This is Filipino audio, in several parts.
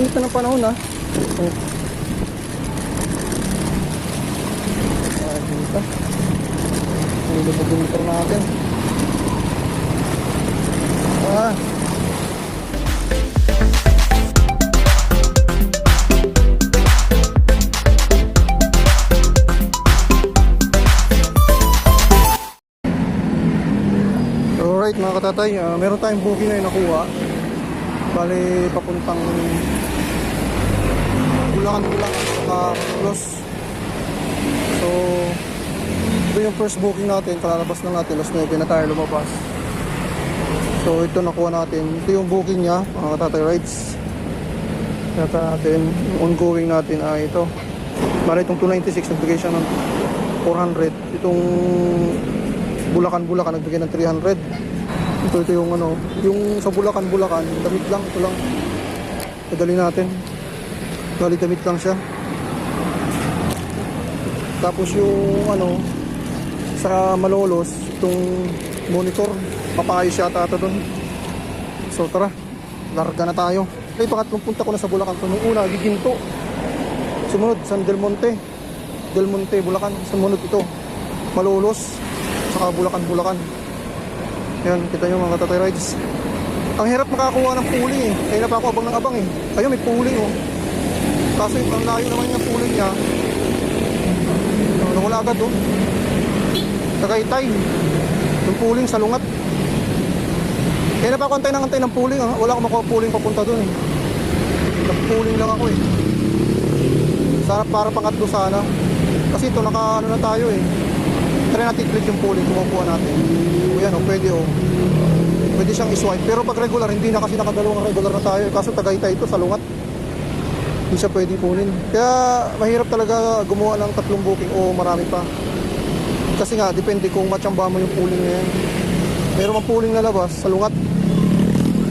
init na ng panahon ha. Oh. Ah, dito. Ang lubog yung motor natin. Ah. Alright mga katatay, ah, meron tayong booking na nakuha. Bali, papuntang Bulacan, Bulacan, saka Los. So, ito yung first booking natin. Kalalabas na natin, alas 9 na tayo lumabas. So, ito nakuha natin. Ito yung booking niya, mga katatay rides. Kaya natin, yung ongoing natin ay ito. Bali, itong 296, nagbigay siya ng 400. Itong Bulacan, Bulacan, nagbigay ng 300. Ito, yung ano, yung sa Bulacan, Bulacan, damit lang, ito lang. Padali natin. Bali, damit lang siya. Tapos yung ano, sa Malolos, itong monitor, papayos yata ata doon. So tara, larga na tayo. Ay, pangatlong punta ko na sa Bulacan. So, nung una, giginto. Sumunod, San Del Monte. Del Monte, Bulacan. Sumunod ito, Malolos. Saka Bulacan, Bulacan. Yan, kita nyo mga katatay. Ang hirap makakuha ng puling eh. Kaya pa ako abang ng abang eh. Ayun, may puling oh. Kaso yung ang layo naman yung puling niya. Ano, agad oh. Tagaytay. Yung puling sa lungat. Kaya pa ako antay ng antay ng puling ah. Wala akong makuha puling papunta doon eh. Nagpuling lang ako eh. Sana para pangatlo sana. Kasi ito naka ano na tayo eh. Try natin click yung puling kumukuha natin. O yan oh, pwede oh. Pwede siyang iswipe. Pero pag regular, hindi na kasi nakadalawang regular na tayo. Kaso tagaytay ito sa lungat. Hindi siya pwede kunin. Kaya mahirap talaga gumawa ng tatlong booking o marami pa. Kasi nga, depende kung matsamba mo yung pooling na yan. Meron mang pooling na labas sa lungat.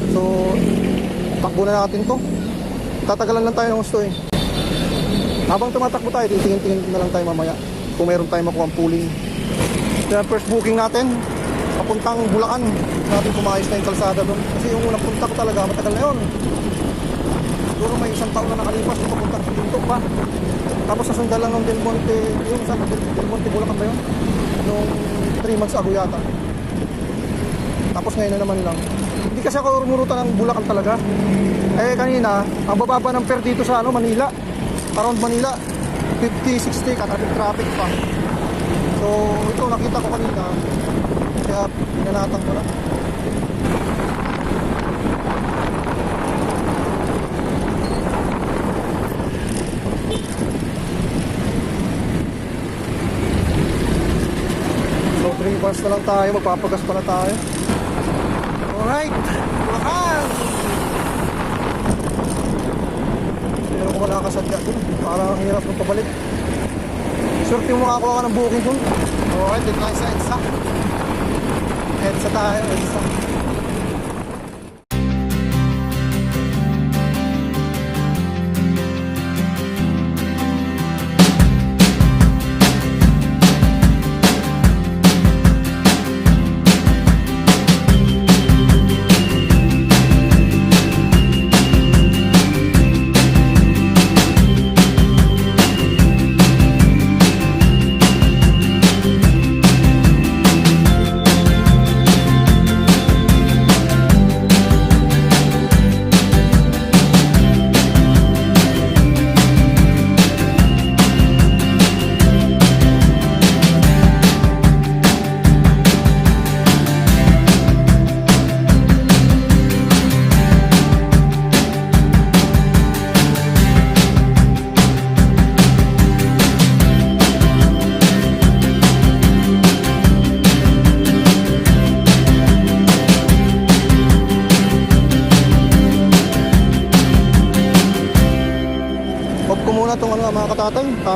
So, takbo na natin to. Tatagalan lang tayo ng gusto eh. Habang tumatakbo tayo, titingin-tingin na lang tayo mamaya. Kung meron tayo makuha ang pooling. Kaya first booking natin, papuntang Bulacan. Natin kumayos na yung kalsada doon. Kasi yung unang punta ko talaga, matagal na yun. Siguro may isang taon na nakalipas yung papuntang Pinto pa. Tapos nasundan lang ng Del Monte, yung sa Del, Monte Bulacan ba yun? Nung 3 months ago yata. Tapos ngayon na naman lang. Hindi kasi ako rumurutan ng Bulacan talaga. Eh kanina, ang bababa ng fare dito sa ano, Manila. Around Manila, 50, 60, katraffic traffic pa. So, ito nakita ko kanina. Kaya pinanatang ko na. So, 3 bars na lang tayo. Magpapagas pa na tayo. Alright. Bulacan! Pero kung wala ka sadya dun, parang ang hirap ng pabalik. Swerte mo makakuha ka ng booking. Alright, dito tayo sa EDSA. EDSA tayo, EDSA.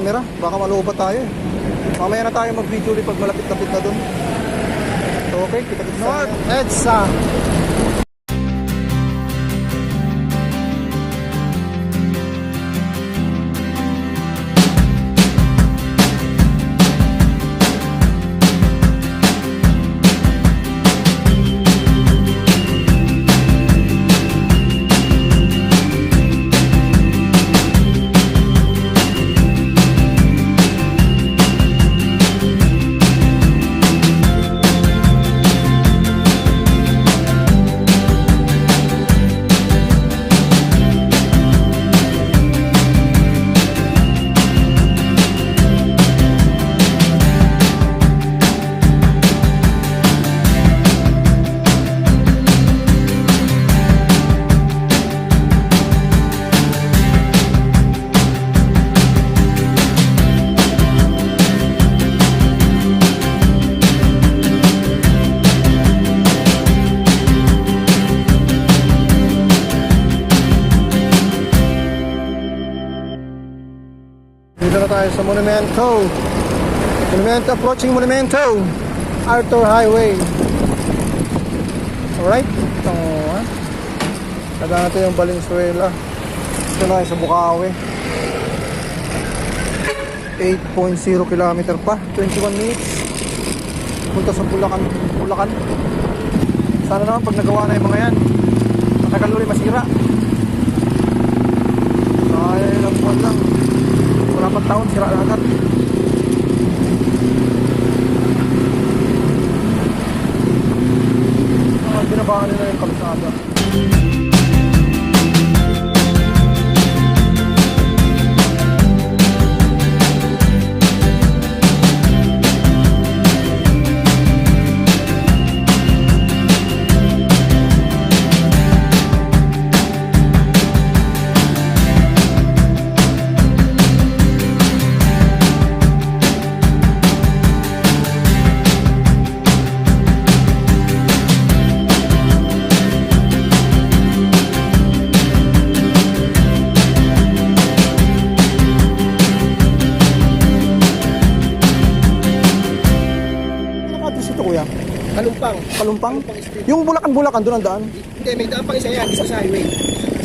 Camera. Baka malubat tayo eh. Mamaya na tayo mag-video ulit pag malapit-lapit na dun. So okay, kita-kita sa North EDSA. Monumento. Monumento, approaching Monumento. Arthur Highway. Alright. Ito ha. Taga natin yung Valenzuela. Ito na sa Bukawi. 8.0 kilometer pa. 21 minutes. Punta sa Bulacan. Bulacan. Sana naman pag nagawa na yung mga yan. Matagal ulit masira. Ay, ilang buwan lang. Pang taon, sira agad. Ah, binabahan nila yung kalsada. Street. Yung Bulacan-Bulacan doon ang daan? Hindi, may daan pa isa yan. Isa sa highway.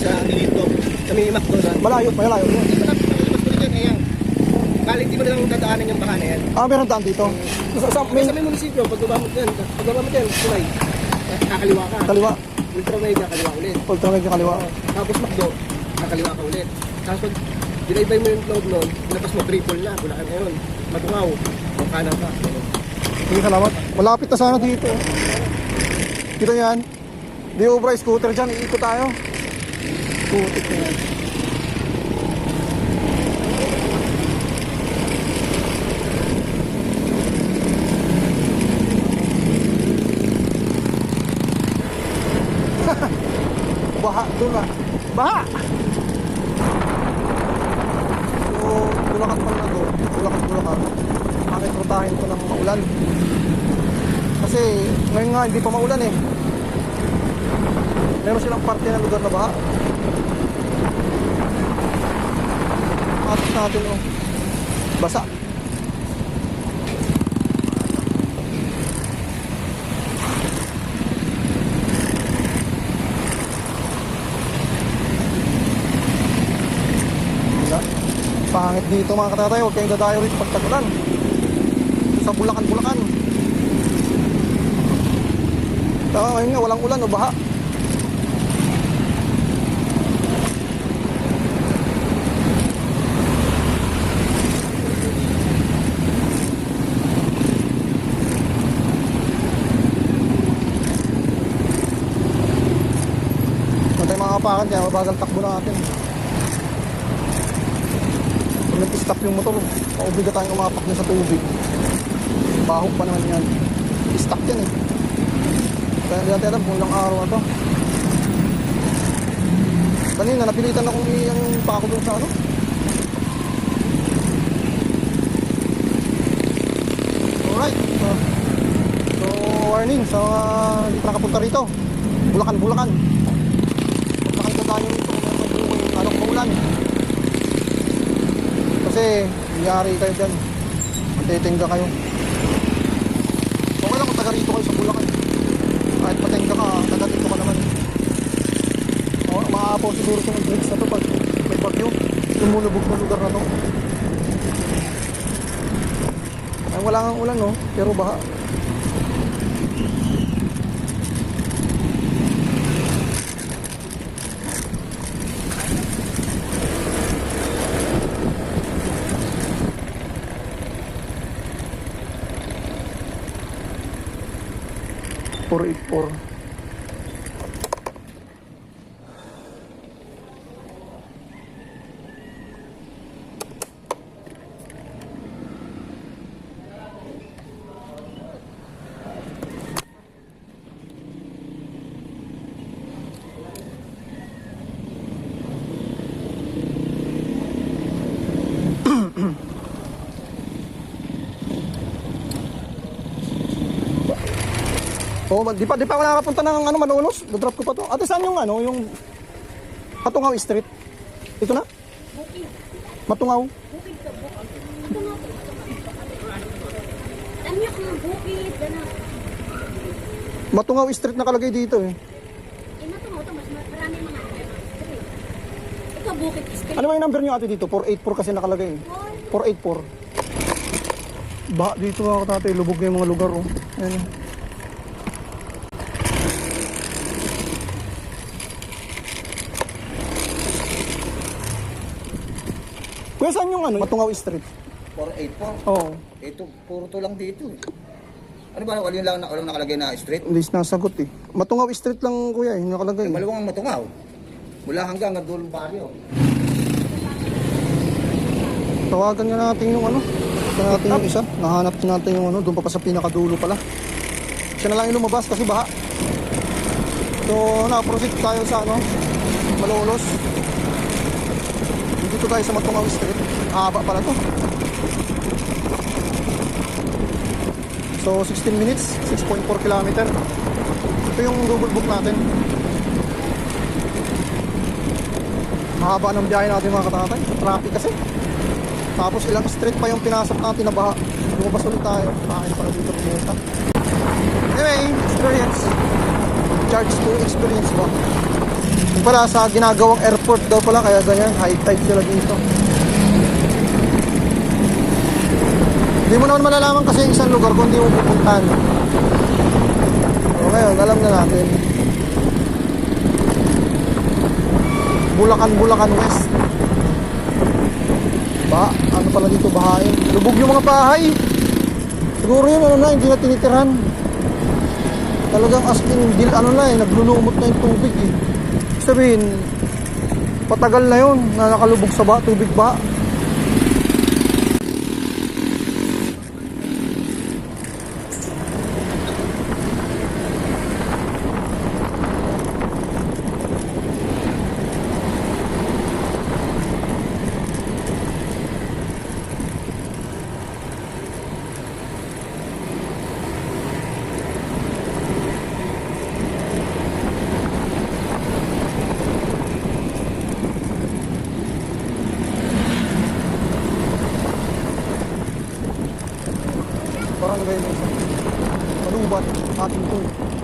Sa dito. Sa may McDonald's. Malayo, malayo. Hindi pa lang palabas ko dyan. Ayan. Bali, di mo na lang dadaanan yung baka na yan. Ah, meron daan dito. Sa, sa May sa may munisipyo, pag baba mo dyan, pag baba mo dyan, tulay. Kakaliwa ka. kaliwa. Ultra wide, kakaliwa ulit. Ultra medyo kaliwa. Tapos McDo, kakaliwa ka ulit. Tapos pag dinaybay mo yung load nun, labas mo triple na, Bulacan na yun. Matungaw, kung kanan ka. Sige, salamat. Malapit na sana dito. Kita yan. Di ubra scooter dyan. Iikot tayo. Scooter na yan. Baha doon ah. Baha! So, bulakan pa na to. Bulakan, bulakan. Bakit rutahin ko ng maulan? Kasi ngayon nga hindi pa maulan eh. Meron silang parte ng lugar na baha. Atas natin oh. Basa. Pangit dito mga katatay, huwag kayong dadayo rito pag tagulan. Sa Bulacan-Bulacan. Saka ngayon nga, walang ulan o baha. Tayong mga kapakan, kaya mabagal takbo natin. Pag nag-stop yung motor, maubiga tayong umapak na sa tubig. Baho pa naman yan. Stuck yan eh. Kaya hindi natin alam kung ilang araw na to. Kanina, napilitan akong yung pako dun sa ano. Alright. So, so warning sa mga hindi pa nakapunta rito. Bulacan, Bulacan. Huwag na kayo tayo rito kung ano, maulan. Kasi, nangyari kayo dyan. Matitingga kayo. Okay lang kung taga rito kayo sa Bulacan. Kahit patengga ka, taga dito ka naman. O, maapaw siguro sa bridge na to pag may bagyo. Lumulubog na lugar na to. Ay, wala nga ulan no, pero baha. Four Oh, di pa di pa ako nakakapunta ng ano Manolos. Do-drop ko pa to. Ate saan yung ano, yung Patungaw Street? Ito na? Matungaw. Ito nga to. Alam niyo kung ang bukid, gano'n. Matungaw Street nakalagay dito eh. Eh, matungo to, mas marami mga street. Ito, bukid street. Ano ba yung number niyo ate dito? 484 kasi nakalagay eh. 484. Ba, dito mga katatay, lubog na yung mga lugar oh. Ayan. Kuya, saan yung ano? Matungaw Street. 484. Oo. Ito, puro to lang dito eh. Ano ba, wala lang, walang nakalagay na street? Hindi nasagot eh. Matungaw Street lang kuya, yung nakalagay. Maluwang ang matungaw. Mula hanggang ang dulong baryo. Tawagan nga natin yung ano. Tawagan natin yung isa. Nahanap natin yung ano. Doon pa pa sa pinakadulo pala. Siya na lang yung lumabas kasi baha. So, na-proceed tayo sa ano. Malolos. Dito tayo sa Matungaw Street. Haba pala to. So, 16 minutes. 6.4 kilometer. Ito yung double book natin. Mahaba ng biyahe natin mga katatay. Traffic kasi. Tapos ilang street pa yung pinasok natin na baha. Lumabas ulit tayo. Bakit para dito pumunta. Anyway, experience. Charge to experience ba? Yung pala sa ginagawang airport daw pala kaya ganyan. High tide sila dito. Hindi mo naman malalaman kasi yung isang lugar kung hindi mo pupuntahan. So ngayon, alam na natin. Bulacan, Bulacan West. Ba, ano pala dito bahain? Lubog yung mga bahay. Siguro yun, ano na, hindi na tinitirhan. Talagang as in, bil, ano na eh, naglulumot na yung tubig eh. Sabihin, patagal na yun na nakalubog sa ba, tubig ba. nilagay na palubat ating tubig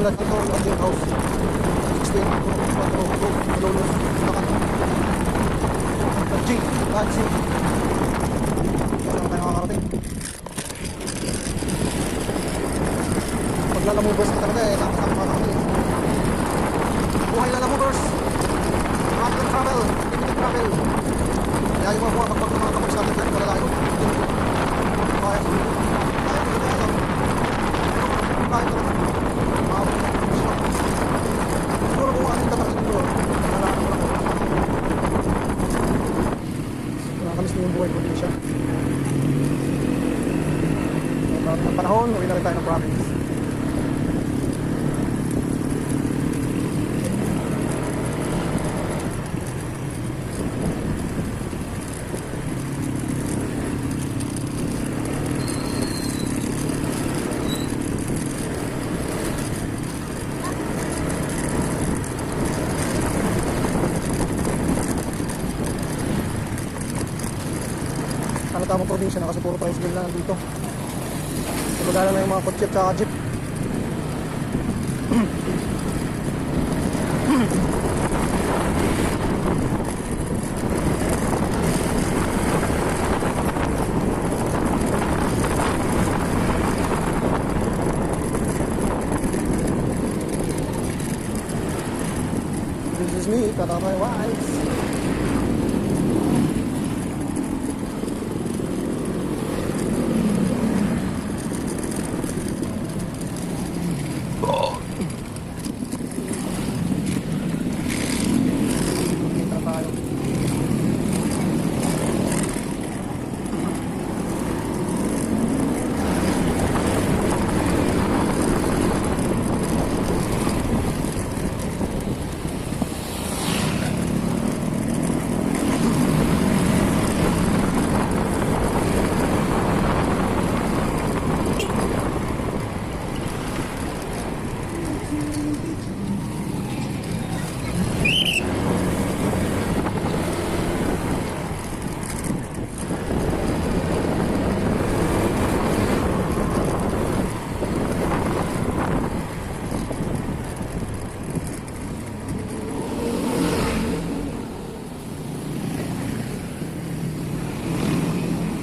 Santor na Santor, Lodging House. 16, Patro, Malolos, Bulacan. G, G. Wala tayo makakarating. Pag lalamubers ka talaga eh, nakakasama makakarating. Buhay lalamubers! Travel, travel! Limited travel! Kaya yung mga buwan kapag mga kapag sa atin dito malalayo. Kaya, kaya, kaya, kaya. Kaya talaga. Maawa na. Siguro kung ating dapat ito, nalala ko lang. Nakakamis na yung buhay ko din siya. Ang ng panahon, uwi na rin tayo ng province. Ano tamang probinsya na kasi puro tricycle na nandito. Sumagala na yung mga kotse at saka jeep. This is me, Katamay Wise. Kita tayo.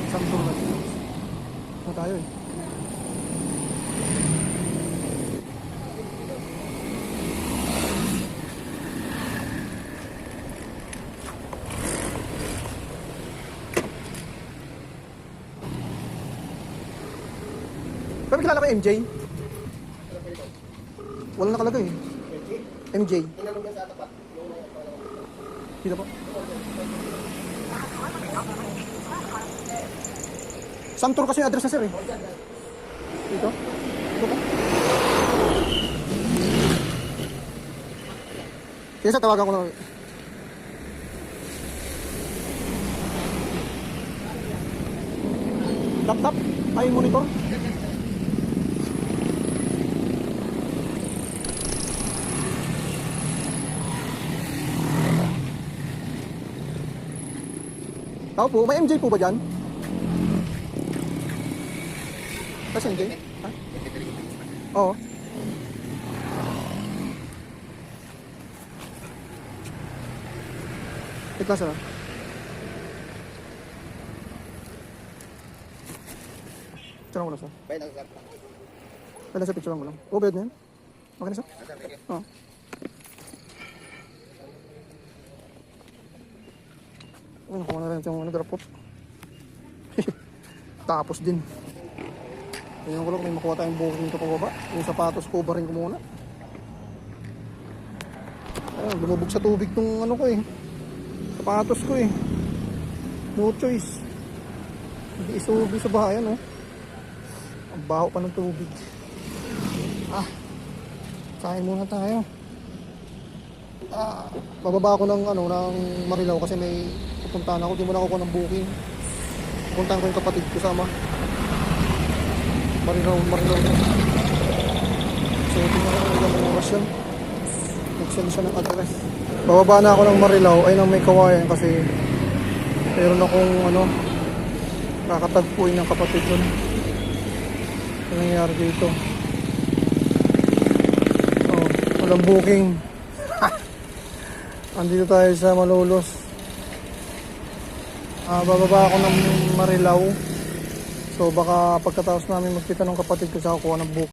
Isang tour na. Ano tayo eh? Pero kilala yung MJ? Wala nakalagay eh. MJ. Dito po. Samtor kasi yung address na sir eh. Dito? Dito po. Sige sir, tawagan ko lang. Laptop? Ay, monitor? Tao po, may MJ po ba dyan? Kasi MJ? Ha? Oo. May klase na. Picture mo lang sir. Bayad ang sir. Kailan sa picture mo lang. Oh, bayad na yan. Okay na sir? Sir. Oo. Nakuha na rin yung ano, off. Tapos din. Tingnan ko lang may makuha tayong booking dito pababa. Yung sapatos, coverin ko muna. Ayun, lumubog sa tubig tong ano ko eh. Sapatos ko eh. No choice. Hindi isubi sa bahayan oh. Ang baho pa ng tubig. Ah, kain muna tayo. Ah, bababa ako ng ano ng Marilao kasi may pupuntahan ako, di mo na ako ng booking. Pupuntahan ko yung kapatid ko sama. Marilao, Marilao. So, tingnan ko kung ilang oras yan. Nag-send siya ng address. Bababa na ako ng Marilao ay nang may kawayan kasi meron akong ano kakatagpuin ng kapatid ko. Ano nangyayari dito? Walang booking. Andito tayo sa Malolos. Ah, bababa ako ng Marilao. So baka pagkatapos namin magkita ng kapatid ko sa kukuha ng book.